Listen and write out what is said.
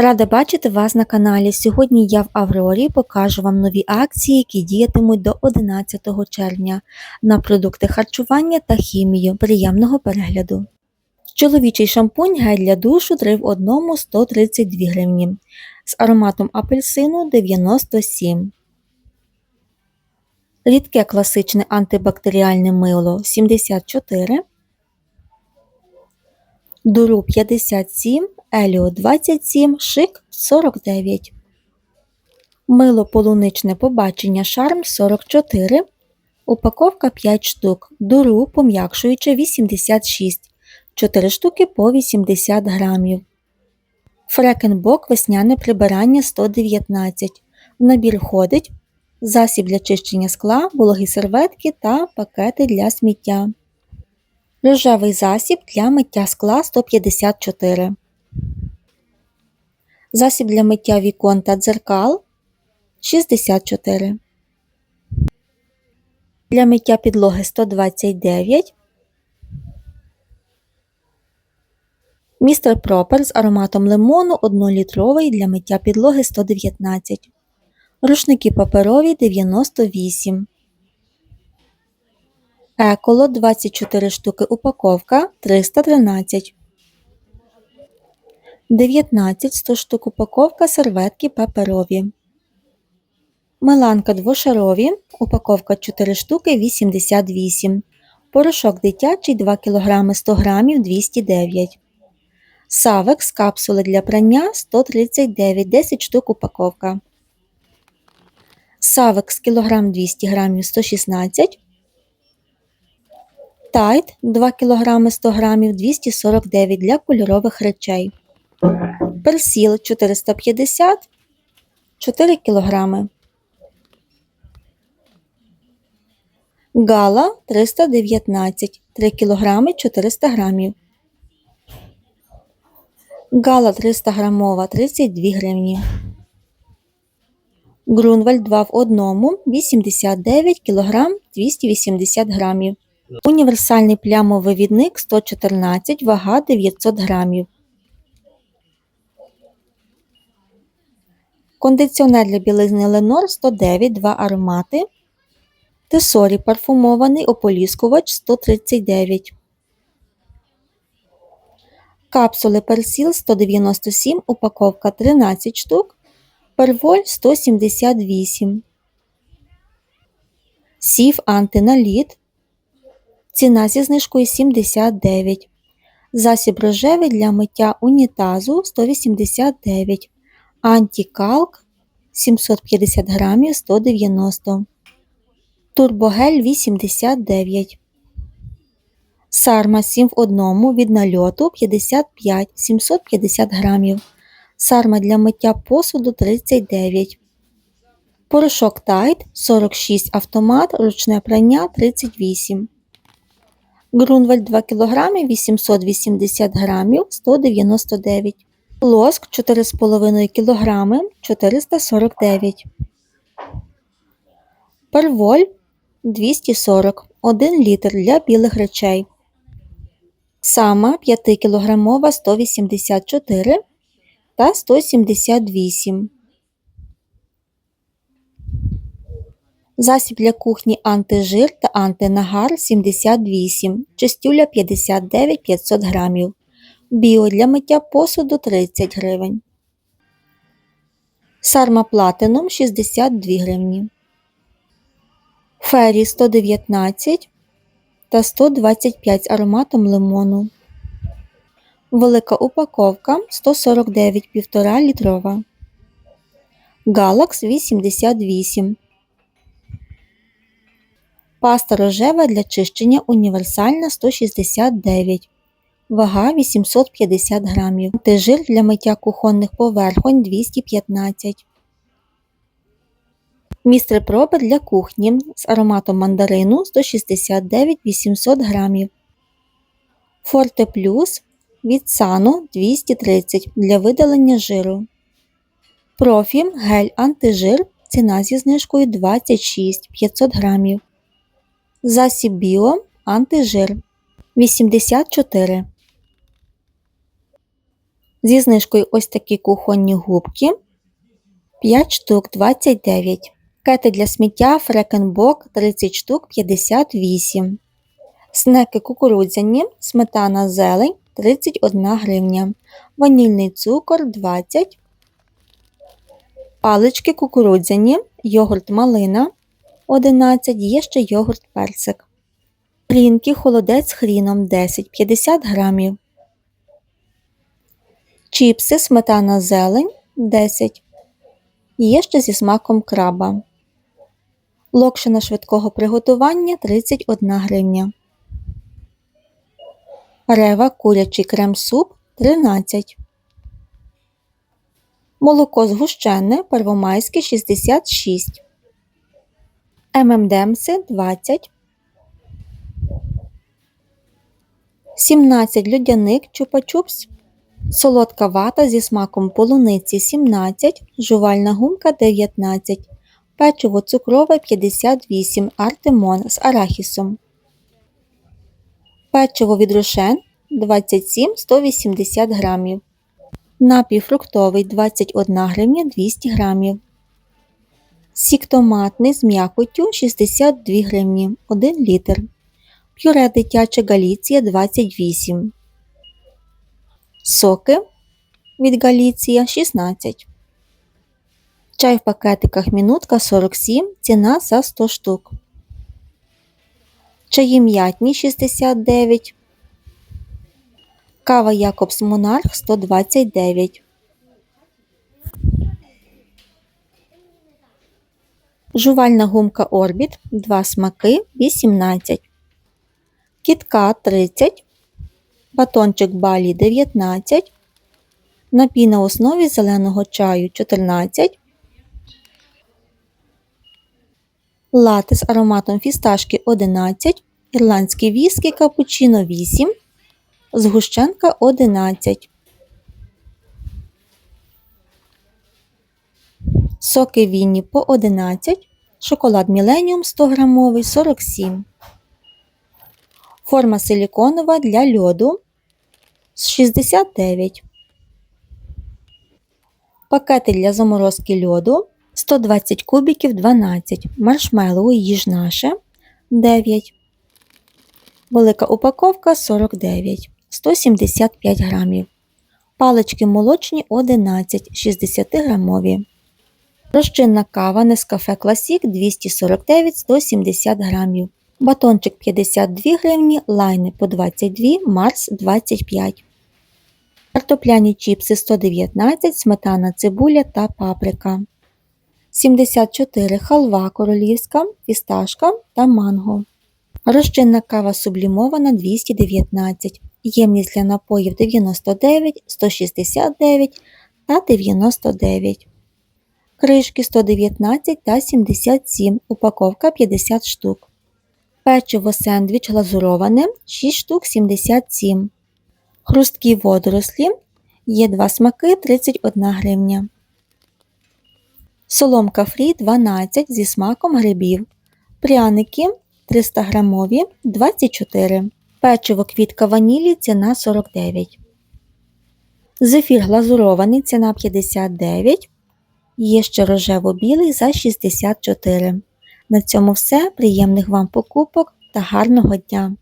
Рада бачити вас на каналі. Сьогодні я в Аврорі покажу вам нові акції, які діятимуть до 11 червня на продукти харчування та хімію. Приємного перегляду. Чоловічий шампунь гель для душу 3 в 1 132 гривні. З ароматом апельсину 97. Рідке класичне антибактеріальне мило 74. Дуру 57, Еліо 27, Шик 49. Мило полуничне побачення Шарм 44. Упаковка 5 штук. Дуру пом'якшуюче 86. 4 штуки по 80 грамів. Фрекенбок весняне прибирання 119. В набір входить засіб для чищення скла, вологі серветки та пакети для сміття. Рожевий засіб для миття скла 154. Засіб для миття вікон та дзеркал 64. Для миття підлоги 129. Містер Пропер з ароматом лимону 1-літровий для миття підлоги 119. Рушники паперові 98. Еколо 24 штуки упаковка 313. 19 100 штук упаковка серветки паперові. Миланка двошарові. Упаковка 4 штуки 88. Порошок дитячий 2 кг 100 г 209. Савекс капсули для прання 139 10 штук упаковка. Савекс кілограм 200 г 116 Тайт 2 кг 100 г 249 для кольорових речей. Персіл 450 4 кг. Гала 319 3 кг 400 г. Гала 300 грамова 32 гривні. Грунвальд 2 в 1 89 кг 280 грамів. Універсальний плямовий відник 114, вага 900 грамів. Кондиціонер для білизни Ленор 109, 2 аромати. Тесорі парфумований ополіскувач 139. Капсули персіл 197, упаковка 13 штук. Перволь 178. Сів антиналіт Ціна зі знижкою 79. Засіб рожевий для миття унітазу 189. Антікалк 750 грамів 190. Турбогель 89. Сарма 7 в 1 від нальоту 55 750 грамів. Сарма для миття посуду 39. Порошок Тайт 46 автомат, ручне прання 38. Грунвальд 2 кг 880 г 199 Лоск 4,5 кг 449 Перволь 240 1 літр для білих речей. Сама 5 кг 184 та 178 Засіб для кухні антижир та антинагар 78, чистюля 59 500 грамів. Біо для миття посуду 30 гривень. Сарма Платином 62 гривні. Фері 119 та 125 з ароматом лимону. Велика упаковка 149 1,5 літрова. Галакс 88 Паста рожева для чищення універсальна 169, вага 850 грамів. Антижир для миття кухонних поверхонь 215. Містер Пропер для кухні з ароматом мандарину 169 800 грамів. Форте Плюс від Сану 230 для видалення жиру. Профі гель антижир. Ціна зі знижкою 26 500 грамів. Засіб біо антижир 84. Зі знижкою ось такі кухонні губки 5 штук 29. Кети для сміття Фрекенбок 30 штук 58. Снеки кукурудзяні, сметана зелень 31 гривня. Ванільний цукор 20. Палички кукурудзяні, йогурт малина 11, є ще йогурт персик. Хрінки холодець хріном 10 50 грамів. Чіпси сметана зелень 10. Є ще зі смаком краба. Локшина швидкого приготування 31 гривня. Рева курячий крем-суп 13. Молоко згущене первомайське 66. ММДМси 20. 17 людяник чупа-чупс. Солодка вата зі смаком полуниці 17, жувальна гумка 19, печиво цукрове 58 артемон з арахісом. Печиво від рошен 27 180 грамів. Напій фруктовий 21 гривня 200 грамів. Сік томатний з м'якоттю 62 гривні 1 літр. Пюре дитяче Галіція 28. Соки від Галіція 16. Чай в пакетиках мінутка 47, ціна за 100 штук. Чаї м'ятні 69. Кава Якобс Монарх 129. Жувальна гумка Орбіт 2 смаки 18. Кітка 30. Батончик Балі 19. Напій на основі зеленого чаю 14. Лати з ароматом фісташки 11. Ірландський віскі капучино 8. Згущенка 11. Соки Вінні по 11. Шоколад Міленіум 100 грамовий 47. Форма силіконова для льоду 69. Пакети для заморозки льоду 120 кубиків 12. Маршмеллоу їж наше 9. Велика упаковка 49. 175 грамів. Палички молочні 11 60 грамові. Розчинна кава Нескафе Класік 249 170 грамів. Батончик 52 гривні, лайни по 22, Марс 25. Картопляні чіпси 119, сметана цибуля та паприка. 74 халва королівська, фісташка та манго. Розчинна кава сублімована 219, ємність для напоїв 99, 169 та 99. Кришки 119 та 77, упаковка 50 штук. Печиво сендвіч глазуроване 6 штук 77. Хрусткі водорослі є 2 смаки 31 гривня. Соломка фрі 12 зі смаком грибів. Пряники 300 грамові 24. Печиво квітка ванілі ціна 49. Зефір глазурований ціна 59. Є ще рожево-білий за 64. На цьому все. Приємних вам покупок та гарного дня!